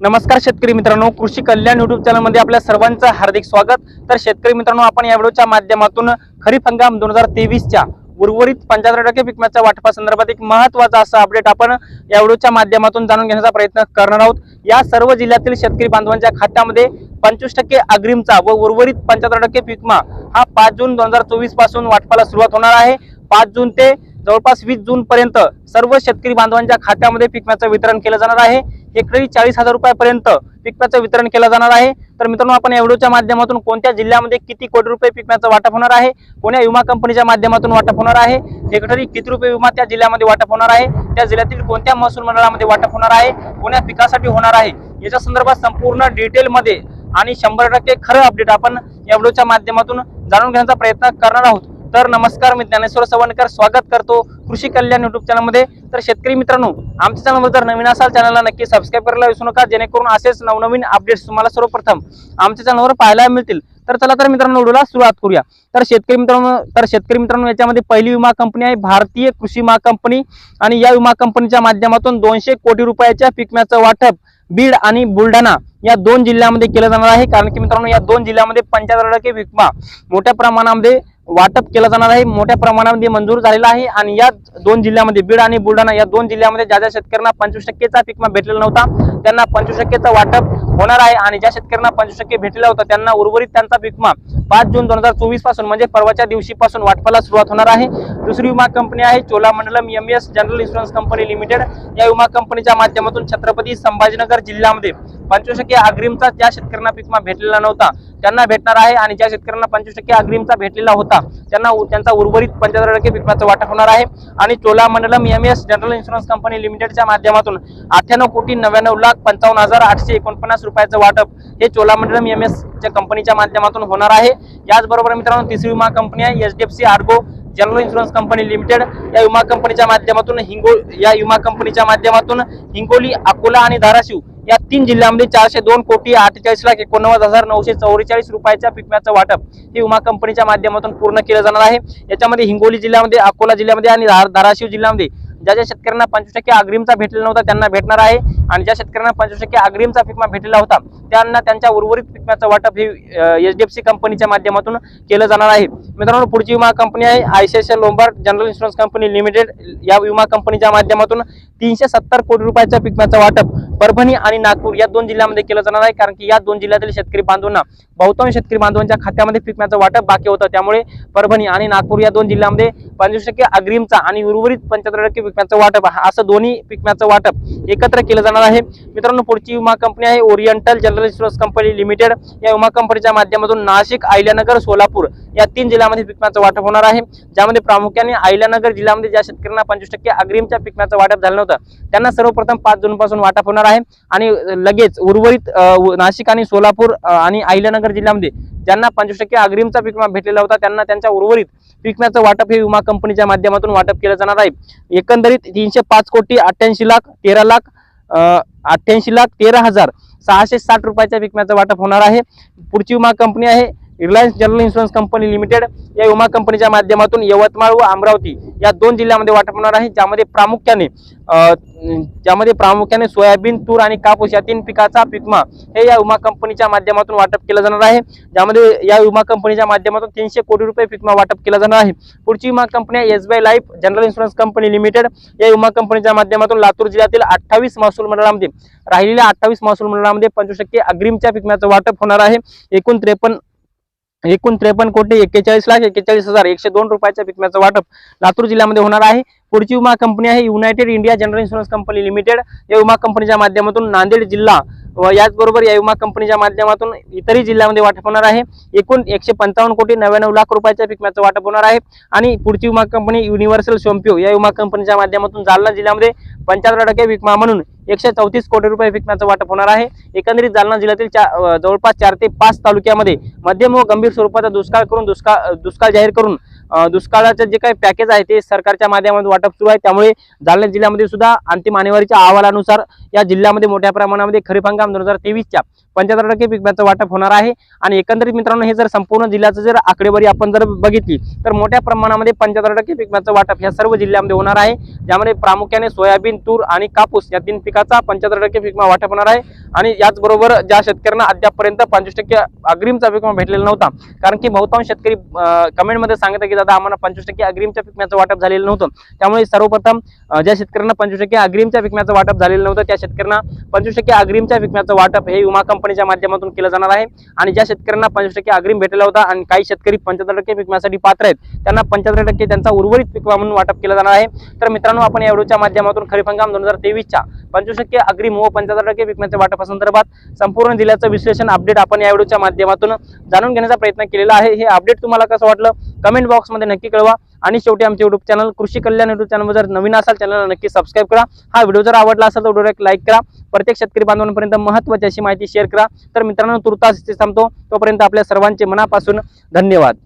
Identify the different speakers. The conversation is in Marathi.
Speaker 1: नमस्कार शेतकरी मित्रांनो कृषी कल्याण युट्यूब चॅनलमध्ये आपल्या सर्वांचं हार्दिक स्वागत. तर शेतकरी मित्रांनो आपण या व्हिडिओच्या माध्यमातून खरीप हंगाम दोन हजार तेवीसच्या उर्वरित पंच्याहत्तर टक्के पिकम्याच्या वाटपासंदर्भात एक महत्त्वाचा असा अपडेट आपण या व्हिडिओच्या माध्यमातून जाणून घेण्याचा प्रयत्न करणार आहोत. या सर्व जिल्ह्यातील शेतकरी बांधवांच्या खात्यामध्ये पंचवीस टक्के अग्रिमचा व उर्वरित पंच्याहत्तर टक्के पिकमा हा पाच जून दोन हजार चोवीसपासून वाटपाला सुरुवात होणार आहे. पाच जून ते जवळपास वीस जून पर्यंत सर्व शेतकरी बांधवांच्या खात्यामध्ये पिकम्याचं वितरण केलं जाणार आहे. हेक्टरी चाळीस हजार रुपयापर्यंत पिकम्याचं वितरण केलं जाणार आहे. तर मित्रांनो आपण या व्हिडिओच्या माध्यमातून कोणत्या जिल्ह्यामध्ये किती कोटी रुपये पिकम्याचं वाटप होणार आहे कोण्या विमा कंपनीच्या माध्यमातून वाटप होणार आहे हेक्टरी किती रुपये विमा त्या जिल्ह्यामध्ये वाटप होणार आहे त्या जिल्ह्यातील कोणत्या महसूल मंडळामध्ये वाटप होणार आहे कोण्या पिकासाठी होणार आहे याच्या संदर्भात संपूर्ण डिटेलमध्ये आणि शंभर टक्के खरं अपडेट आपण या व्हिडिओच्या माध्यमातून जाणून घेण्याचा प्रयत्न करणार आहोत. तर नमस्कार मी ज्ञानेश्वर सवणकर. स्वागत करतो कृषी कल्याण युट्यूब चॅनलमध्ये तर शेतकरी मित्रांनो आमच्या चॅनलवर जर नवीन असाल चॅनलला नक्की सबस्क्राईब करायला विसरू नका जेणेकरून असेच नवनवीन अपडेट्स तुम्हाला सर्वप्रथम आमच्या चॅनलवर पाहायला मिळतील. तर चला तर मित्रांनो व्हिडिओला सुरुवात करूया. तर शेतकरी मित्रांनो तर शेतकरी मित्रांनो याच्यामध्ये पहिली विमा कंपनी आहे भारतीय कृषी विमा कंपनी आणि या विमा कंपनीच्या माध्यमातून दोनशे कोटी रुपयाच्या पिकम्याचं वाटप बीड आणि बुलढाणा या दोन जिल्ह्यामध्ये केलं जाणार आहे. कारण की मित्रांनो या दोन जिल्ह्यामध्ये पंच्याहत्तर टक्के विमा मोठ्या प्रमाणामध्ये वाटप केलं जाणार आहे. मोठ्या प्रमाणामध्ये मंजूर झालेला आहे आणि या दोन जिल्ह्यामध्ये बीड आणि बुलढाणा या दोन जिल्ह्यामध्ये ज्या ज्या शेतकऱ्यांना पंचवीस टक्केचा पिकमा भेटलेला नव्हता त्यांना पंचवीस टक्केचा वाटप होणार आहे आणि ज्या शेतकऱ्यांना पंचवीस टक्के भेटलेला होता त्यांना उर्वरित त्यांचा पिकमा पाच जून दोन हजार चोवीसपासून म्हणजे परवाच्या दिवशीपासून वाटपाला सुरुवात होणार आहे. दुसरी विमा कंपनी आहे Cholamandalam M S general insurance company limited. या विमा कंपनीच्या माध्यमातून छत्रपती संभाजीनगर जिल्ह्यामध्ये पंचवीस टक्के अग्रिमचा ज्या शेतकऱ्यांना पिकमा भेटलेला नव्हता त्यांना भेटणार आहे आणि ज्या शेतकऱ्यांना पंचवीस टक्के अग्रिमचा भेटलेला होता त्यांना त्यांचा उर्वरित पंच्याहत्तर टक्के पिकमाचं वाटप होणार आहे. आणि Cholamandalam M S general insurance company लिमिटेडच्या माध्यमातून अठ्ठ्याण्णव कोटी नव्याण्णव लाख पंचावन्न हजार आठशे एकोणपन्नास रुपयाचं वाटप हे चोलामंडलम एम एस च्या कंपनीच्या माध्यमातून होणार आहे. याचबरोबर मित्रांनो तिसरी विमा कंपनी आहे H D F C Ergo general insurance company limited या विमा कंपनीच्या माध्यमातून हिंगो या विमा कंपनीच्या माध्यमातून हिंगोली अकोला आणि धाराशिव तीन जिल्ह्यामध्ये चारशे दोन कोटी अठ्ठेचाळीस लाख एकोणनव्वद हजार नऊशे चौवेचाळीस रुपयाच्या पिकम्याचं वाटप हे विमा कंपनीच्या माध्यमातून पूर्ण केलं जाणार आहे. याच्यामध्ये हिंगोली जिल्ह्यामध्ये अकोला जिल्ह्यामध्ये आणि धार- धाराशिव जिल्ह्यामध्ये ज्या ज्या शेतकऱ्यांना पंचवीस टक्के अग्रिमचा भेटलेला नव्हता त्यांना भेटणार आहे आणि ज्या शेतकऱ्यांना पंचवीस टक्के अग्रिमचा पिकमा भेटलेला होता त्यांना त्यांच्या उर्वरित पिकम्याचं वाटप हे एच डी एफ सी कंपनीच्या माध्यमातून केलं जाणार आहे. मित्रांनो पुढची विमा कंपनी आहे ICICI Lombard general insurance company limited. या विमा कंपनीच्या माध्यमातून तीनशे सत्तर कोटी रुपयाच्या पिकम्याचं वाटप परभणी आणि नागपूर या दोन जिल्ह्यामध्ये केलं जाणार आहे. कारण की या दोन जिल्ह्यातील शेतकरी बांधवांना बहुतांश शेतकरी बांधवांच्या खात्यामध्ये पिकण्याचं वाटप बाकी होतं. त्यामुळे परभणी आणि नागपूर या दोन जिल्ह्यामध्ये पंचवीस टक्के अग्रिमचा आणि उर्वरित पंच्याहत्तर टक्के पिकम्याचं वाटप असं दोन्ही पिकण्याचं वाटप एकत्र केलं जाणार आहे. मित्रांनो पुढची विमा कंपनी आहे Oriental general insurance company limited. या विमा कंपनीच्या माध्यमातून नाशिक अहिल्यानगर सोलापूर या तीन जिल्ह्यामध्ये पिकण्याचं वाटप होणार आहे. ज्यामध्ये प्रामुख्याने अहिल्यानगर जिल्ह्यामध्ये ज्या शेतकऱ्यांना पंचवीस टक्के अग्रिमच्या पिकण्याचं वाटप झालं नव्हतं त्यांना सर्वप्रथम पाच जूनपासून वाटप होणार आहे. आणि लगेच उर्वरित नाशिक आणि सोलापूर आणि आयल्यानगर अहिल्यानगर जिल्ह्यामध्ये ज्यांना पंचवीस टक्के अग्रिमचा विमा भेटलेला होता त्यांना त्यांच्या उर्वरित पिकम्याचं वाटप हे विमा कंपनीच्या माध्यमातून वाटप केलं जाणार आहे. एकंदरीत तीनशे पाच कोटी अठ्ठ्याऐंशी लाख तेरा लाख अठ्ठ्याऐंशी लाख तेरा हजार सहाशे साठ रुपयाच्या पिकम्याचं वाटप होणार आहे. पुढची विमा कंपनी आहे Reliance general insurance company limited या विमा कंपनीच्या माध्यमातून यवतमाळ व अमरावती या दोन जिल्ह्यामध्ये वाटप होणार आहे. ज्यामध्ये प्रामुख्याने ज्यामध्ये प्रामुख्याने सोयाबीन तूर आणि कापूस या तीन पिकाचा पिकमा हे या विमा कंपनीच्या माध्यमातून वाटप केलं जाणार आहे. ज्यामध्ये या विमा कंपनीच्या माध्यमातून तीनशे कोटी रुपये पिकमा वाटप केलं जाणार आहे. पुढची विमा कंपनी आहे SBI life general insurance company limited या विमा कंपनीच्या माध्यमातून लातूर जिल्ह्यातील अठ्ठावीस महसूल मंडळामध्ये राहिलेल्या अठ्ठावीस महसूल मंडळामध्ये पंचवीस टक्के अग्रिमच्या पिकम्याचं वाटप होणार आहे. एकूण त्रेपन्न एकूण त्रेपन्न कोटी एक्केचाळीस लाख एक्केचाळीस हजार एकशे दोन रुपयाच्या पिकम्याचं वाटप लातूर जिल्ह्यामध्ये होणार आहे. पुढची विमा कंपनी आहे United India general insurance company limited. या विमा कंपनीच्या माध्यमातून नांदेड जिल्हा व याचबरोबर या विमा कंपनीच्या माध्यमातून इतरही जिल्ह्यामध्ये वाटप होणार आहे. एकूण एकशे पंचावन्न कोटी नव्याण्णव लाख रुपयाच्या पिकम्याचं वाटप होणार आहे. आणि पुढची विमा कंपनी युनिव्हर्सल शोम्पिओ या विमा कंपनीच्या माध्यमातून जालना जिल्ह्यामध्ये पंच्याहत्तर टक्के विमा म्हणून एकशे चौतीस कोटी रुपये विकण्याचं वाटप होणार आहे. एकंदरीत जालना जिल्ह्यातील जवळपास चार ते पाच तालुक्यामध्ये मध्यम व गंभीर स्वरूपाचा दुष्काळ करून दुष्काळ दुष्काळ जाहीर करून दुष्काळाचं जे काही पॅकेज आहे ते सरकारच्या माध्यमातून वाटप सुरू आहे. त्यामुळे जालना जिल्ह्यामध्ये सुद्धा अंतिम आणेवारीच्या अहवालानुसार या जिल्ह्यामध्ये मोठ्या प्रमाणामध्ये खरीप हंगाम दोन हजार तेवीसच्या पंच्याहत्तर टक्के पिकांचं वाटप होणार आहे. आणि एकंदरीत मित्रांनो हे जर संपूर्ण जिल्ह्याचं जर आकडेवारी आपण जर बघितली तर मोठ्या प्रमाणामध्ये पंच्याहत्तर टक्के पिकांचं वाटप ह्या सर्व जिल्ह्यामध्ये होणार आहे. ज्यामध्ये प्रामुख्याने सोयाबीन तूर आणि कापूस या तीन पिकाचा पंच्याहत्तर टक्के पिकमा वाटप होणार आहे. आणि याचबरोबर ज्या शेतकऱ्यांना अद्यापपर्यंत पंचवीस टक्के अग्रिमचा पिकमा भेटलेला नव्हता कारण की बहुतांश शेतकरी कमेंटमध्ये सांगत की दादा आम्हाला पंचवीस टक्के अग्रिमच्या पिकम्याचं वाटप झालेलं नव्हतं. त्यामुळे सर्वप्रथम ज्या शेतकऱ्यांना पंचवीस टक्के अग्रिमच्या पिकम्याचं वाटप झालेलं नव्हतं त्या शेतकऱ्यांना पंचवीस टक्के अग्रिमच्या पिकम्याचं वाटप हे विमा कंपनीच्या माध्यमातून केलं जाणार आहे. आणि ज्या शेतकऱ्यांना पंचवीस टक्के अग्रिम भेटलेला होता आणि काही शेतकरी पंच्याहत्तर टक्के पिकम्यासाठी पात्र आहेत त्यांना पंच्याहत्तर टक्के त्यांचा उर्वरित पिकवा म्हणून वाटप केलं जाणार आहे. तर मित्रांनो आपण या व्हिडिओच्या माध्यमातून खरीप हंगाम दोन हजार तेवीसच्या पंचवीस टक्के अग्रिम व पंच्याहत्तर टक्के पिकम्याच्या वाटपासंदर्भात संपूर्ण जिल्ह्याचं विश्लेषण अपडेट आपण या व्हिडिओच्या माध्यमातून जाणून घेण्याचा प्रयत्न केलेला आहे. हे अपडेट तुम्हाला कसं वाटलं? कमेंट बॉक्स बॉक्समध्ये नक्की कळवा. आणि शेवटी आमचे युट्यूब चॅनल कृषी कल्याण युट्यूब चॅनल जर नवीन असाल चॅनलला नक्की सबस्क्राईब करा. हा व्हिडिओ जर आवडला असेल तर व्हिडिओ एक लाईक करा. प्रत्येक शेतकरी बांधवांपर्यंत महत्वाची अशी माहिती शेअर करा. तर मित्रांनो तुर्तास थांबतो. तोपर्यंत आपल्या सर्वांचे मनापासून धन्यवाद.